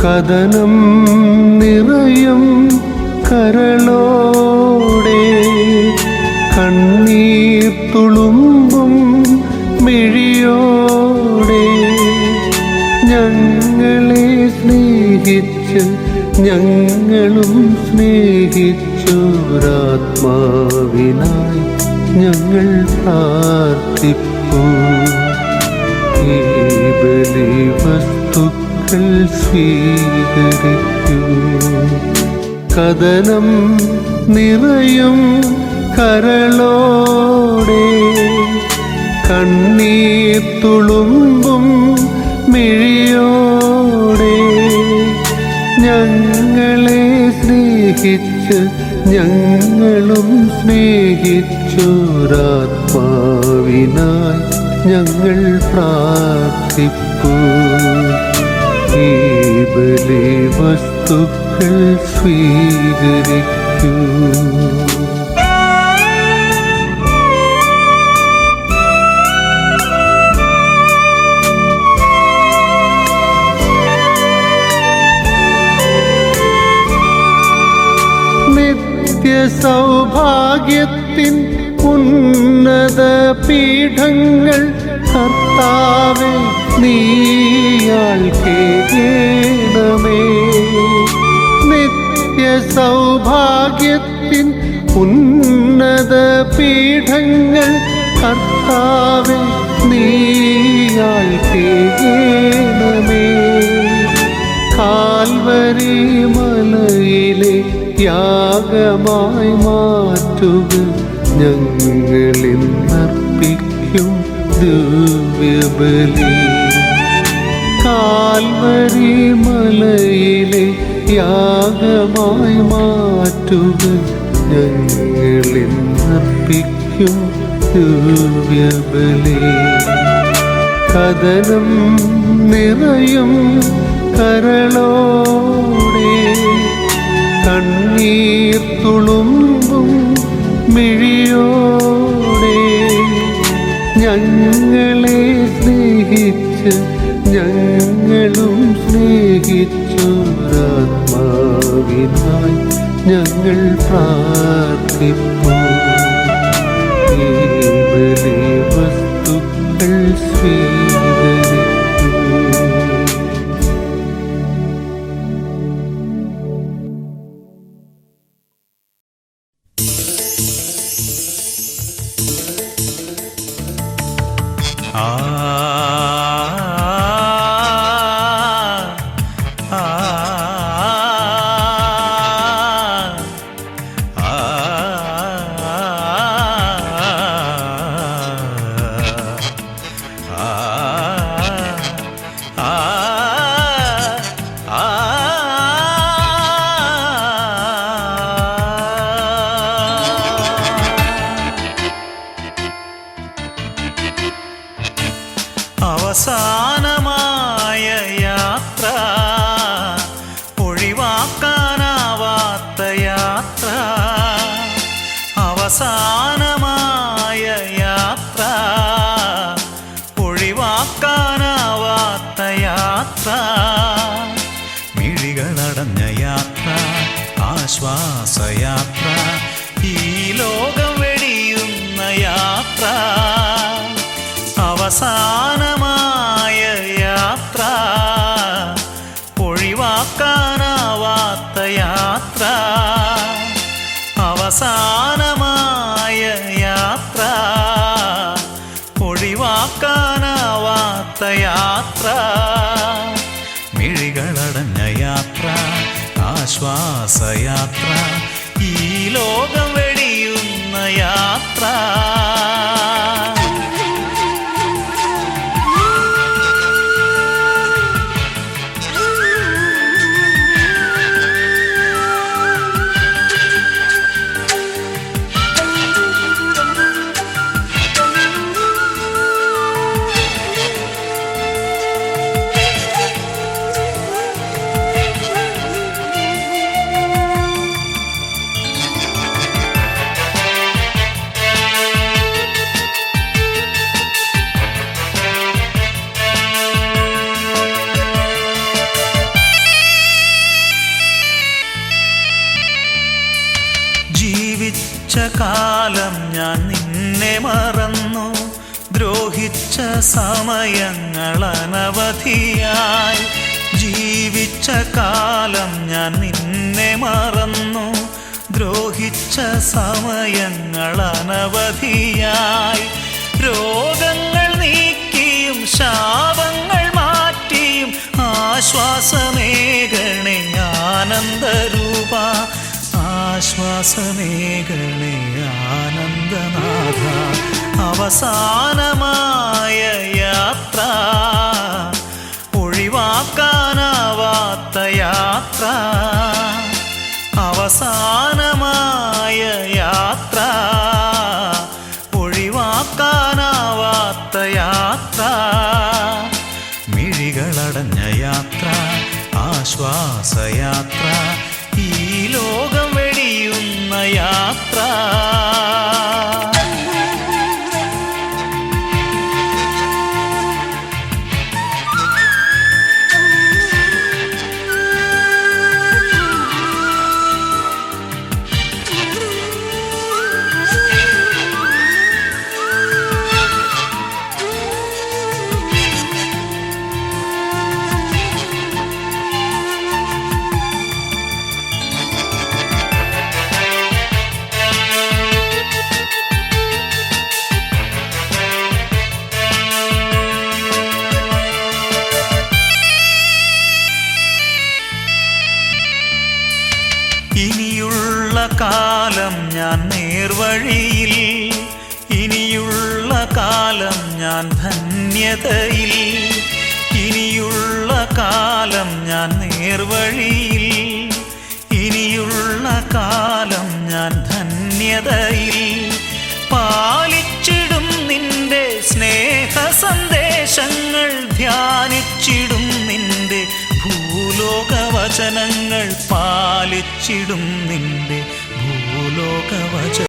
കഥനം നിറയും കരളോടെ കണ്ണീർ തുളുമ്പും മിഴിയോടെ ഞങ്ങളെ സ്നേഹിച്ച് ഞങ്ങളും സ്നേഹിച്ചൊരാത്മാവിനായി ഞങ്ങൾ പ്രാർത്ഥിപ്പൂ. സ്വീകരിക്കൂ കഥനം നിറയും കരളോടെ കണ്ണീർ തുളുമ്പും മിഴിയോടെ ഞങ്ങളെ സ്നേഹിച്ച് ഞങ്ങളും സ്നേഹിച്ചൊരാത്മാവിനായി ഞങ്ങൾ പ്രാർത്ഥിപ്പൂ. ഈ ബലി വസ്തുക്കൾ സ്വീകരിക്കൂ. സൗഭാഗ്യത്തിൻ ഉന്നത പീഠങ്ങൾ കർത്താവെ നീയാൾ കേണമേ ഉന്നത പീഠങ്ങൾ കർത്താവിൽ നീയാൾ കാൽവരി മലയിലെ യാഗമായി മാറ്റുക ഞങ്ങളിൽ അർപ്പിക്കും ദിവ്യബലി. കാൽവരി മലയിലെ യാഗമായി മാറ്റുക ഞങ്ങളിൽ നർപ്പിക്കും ദിവ്യബലി. കഥനം നിറയും കരളോടെ കണ്ണീർ തുളുമ്പും മിഴിയോടെ ഞങ്ങളെ സ്നേഹിച്ച് ഞങ്ങളും സ്നേഹിച്ചൊരാത്മാവിനായി ഞങ്ങൾ പ്രാർത്ഥിപ്പൂ വസ്തുക്കൾ സ്വീകരിക്കൂ ആ യാത്ര ആശ്വാസയാത്ര ഈ ലോകം വെടിയുന്ന യാത്ര അവസാനമായ യാത്ര ഒഴിവാക്കാനാവാത്ത യാത്ര അവസാനമായ യാത്ര ഒഴിവാക്കാനാവാത്ത യാത്ര മിഴികളടഞ്ഞ യാത്ര. ആശ്വാസയാത്ര ഈ ലോകം വെടിയുന്ന യാത്ര. സമയങ്ങൾ അനവധിയായി. ജീവിച്ച കാലം ഞാൻ നിന്നെ മറന്നു. ദ്രോഹിച്ച സമയങ്ങളനവധിയായി രോഗങ്ങൾ നീക്കിയും ശാപങ്ങൾ മാറ്റിയും ആശ്വാസമേകണേ ആനന്ദരൂപ. ആശ്വാസമേകണേ ആനന്ദനാഥ. അവസാനമായ യാത്ര. ഒഴിവാക്കാനാവാത്ത യാത്ര. അവസാനമായ യാത്ര. ഒഴിവാക്കാനാവാത്ത യാത്ര. മിഴികളടഞ്ഞ യാത്ര ആശ്വാസയാത്ര. ഈ ലോകം വെടിയുന്ന യാത്ര. ഞാൻ നേർവഴിയിൽ ഇനിയുള്ള കാലം ഞാൻ ധന്യതയിൽ. ഇനിയുള്ള കാലം ഞാൻ നേർവഴിയിൽ ഇനിയുള്ള കാലം ഞാൻ ധന്യതയിൽ. പാലിച്ചിടും നിന്റെ സ്നേഹ സന്ദേശങ്ങൾ ധ്യാനിച്ചിടും നിന്റെ ഭൂലോക വചനങ്ങൾ പാലിച്ചിടും നിന്റെ లోకవచ